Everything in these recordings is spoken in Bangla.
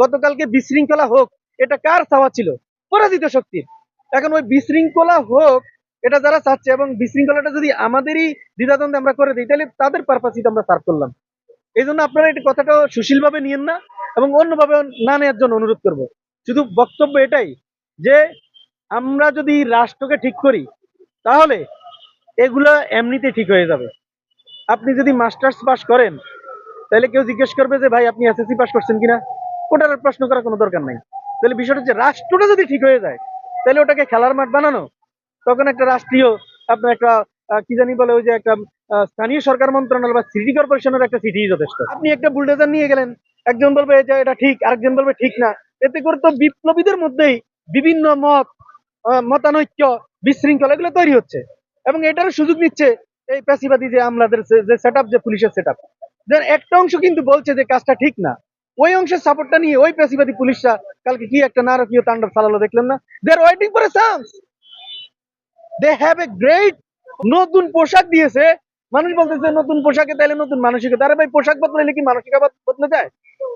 গতকালকে বিশৃঙ্খলা হোক, এটা কার চাওয়া ছিল? পরাজিত শক্তির। এখন ওই বিশৃঙ্খলা হোক, এটা যারা চাচ্ছে এবং বিশৃঙ্খলাটা যদি আমাদেরই দ্বিধাদ্বন্দ্বে আমরা করে দিই, তাহলে তাদের পারপাসিতে আমরা সার্ভ করলাম। এই জন্য আপনারা এই কথাটা সুশীলভাবে নিয়েন না এবং অন্যভাবে না নেওয়ার জন্য অনুরোধ করব। শুধু বক্তব্য এটাই যে, আমরা যদি রাষ্ট্রকে ঠিক করি, তাহলে এগুলো এমনিতে ঠিক হয়ে যাবে। আপনি যদি মাস্টার্স পাস করেন, তাহলে কেউ জিজ্ঞেস করবে যে, ভাই, আপনি এসএসসি পাস করছেন কিনা? ওটার প্রশ্ন করার কোনো দরকার নাই। তাহলে বিষয়টা হচ্ছে রাষ্ট্রটা যদি ঠিক হয়ে যায়, তাহলে ওটাকে খেলার মাঠ বানানো। তখন একটা রাষ্ট্রীয়, আপনার একটা কি জানি বলে ওই যে একটা স্থানীয় সরকার মন্ত্রণালয় বা সিটি কর্পোরেশনের একটা চিঠি যথেষ্ট আপনি একটা বুলডোজার নিয়ে গেলেন, একজন বলবে যে এটা ঠিক, আরেকজন বলবে ঠিক না। এতে করে তো বিপ্লবীদের মধ্যেই বিভিন্ন মত মতানৈক্য, বিশৃঙ্খলা এগুলো তৈরি হচ্ছে। এবং এটারও সুযোগ নিচ্ছে এই পেশিবাদী যে আমলাদের যে সেট যে পুলিশের সেট আপ একটা অংশ কিন্তু বলছে যে কাজটা ঠিক না। ওই অংশের সাপোর্টটা নিয়ে ওই পেশিবাদী পুলিশরা কালকে কি একটা নারকীয় তাণ্ডব চালালো দেখলেন না? They are waiting for a chance they have a great নতুন পোশাক দিয়েছে। মানুষ বলতেছে, নতুন পোশাকে তাইলে নতুন মানসিকতা। আরে ভাই, পোশাক বদলাইলে কি মানসিকতা বদলে যায়?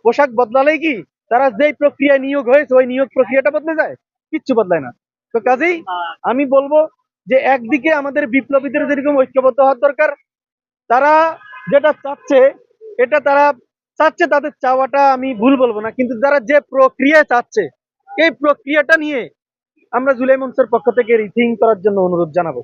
পোশাক বদলালেই কি? তারা যেই প্রক্রিয়ায় নিয়োগ হয়েছে, ওই নিয়োগ প্রক্রিয়াটা বদলে যায়? কিচ্ছু বদলায় না। তো কাজেই আমি বলব যে, একদিকে আমাদের বিপ্লবীদের যেরকম ঐক্যবদ্ধ হওয়ার দরকার, তারা যেটা চাচ্ছে, এটা তারা চাচ্ছে তাদের চাওয়াটা আমি ভুল বলব না, কিন্তু যারা যে প্রক্রিয়া চাচ্ছে, এই প্রক্রিয়াটা নিয়ে আমরা জুলাই মঞ্চের পক্ষ থেকে রিথিং করার জন্য অনুরোধ জানাব।